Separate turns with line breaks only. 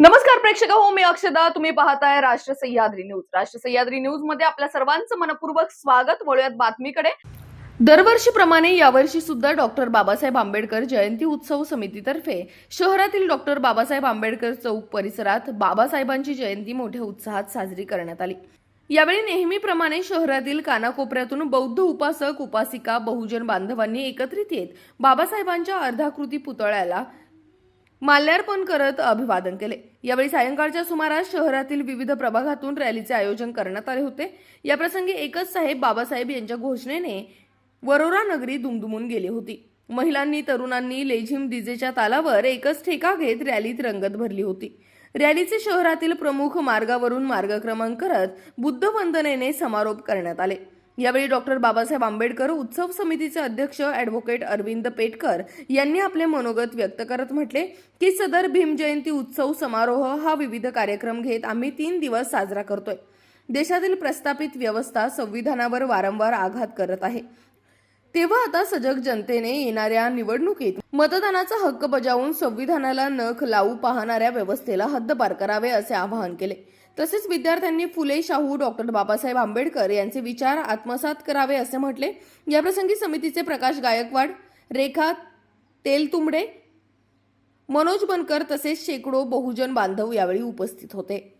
नमस्कार प्रेक्षक हो मी अक्षदा. तुम्ही पाहताय राष्ट्र सह्याद्री न्यूज. राष्ट्र सह्याद्री न्यूजमध्ये आपल्या सर्वांचं मनपूर्वक स्वागत. वळूयात बातमीकडे. दरवर्षीप्रमाणे यावर्षी सुद्धा डॉक्टर बाबासाहेब आंबेडकर जयंती उत्सव समितीतर्फे शहरातील डॉक्टर बाबासाहेब आंबेडकर चौक परिसरात बाबासाहेबांची जयंती मोठ्या उत्साहात साजरी करण्यात आली. यावेळी नेहमीप्रमाणे शहरातील कानाकोपऱ्यातून बौद्ध उपासक उपासिका बहुजन बांधवांनी एकत्रित येत बाबासाहेबांच्या अर्धाकृती पुतळ्याला माल्यार्पण करत अभिवादन केले. यावेळी सायंकाळच्या सुमारास शहरातील विविध प्रभागातून रॅलीचे आयोजन करण्यात आले होते. याप्रसंगी एकच साहेब बाबासाहेब यांच्या घोषणेने वरोरा नगरी दुमदुमून गेली होती. महिलांनी तरुणांनी लेझिम डीजेच्या तालावर एकच ठेका घेत रॅलीत रंगत भरली होती. रॅलीचे शहरातील प्रमुख मार्गावरून मार्गक्रमण करत बुद्ध वंदनेने समारोप करण्यात आले. यावेळी डॉक्टर बाबासाहेब आंबेडकर उत्सव समितीचे अध्यक्ष ॲडव्होकेट अरविंद पेटकर यांनी आपले मनोगत व्यक्त करत म्हटले की सदर भीम जयंती उत्सव समारोह हा विविध कार्यक्रम घेत आम्ही तीन दिवस साजरा करतोय. देशातील प्रस्थापित व्यवस्था संविधानावर वारंवार आघात करत आहे. तेव्हा आता सजग जनतेने येणाऱ्या निवडणुकीत मतदानाचा हक्क बजावून संविधानाला नख लावू पाहणाऱ्या व्यवस्थेला हद्दपार करावे असे आवाहन केले. तसेच विद्यार्थ्यांनी फुले शाहू डॉक्टर बाबासाहेब आंबेडकर यांचे विचार आत्मसात करावे असे म्हटले. याप्रसंगी समितीचे प्रकाश गायकवाड रेखा तेलतुंबडे मनोज बनकर तसेच शेकडो बहुजन बांधव यावेळी उपस्थित होते.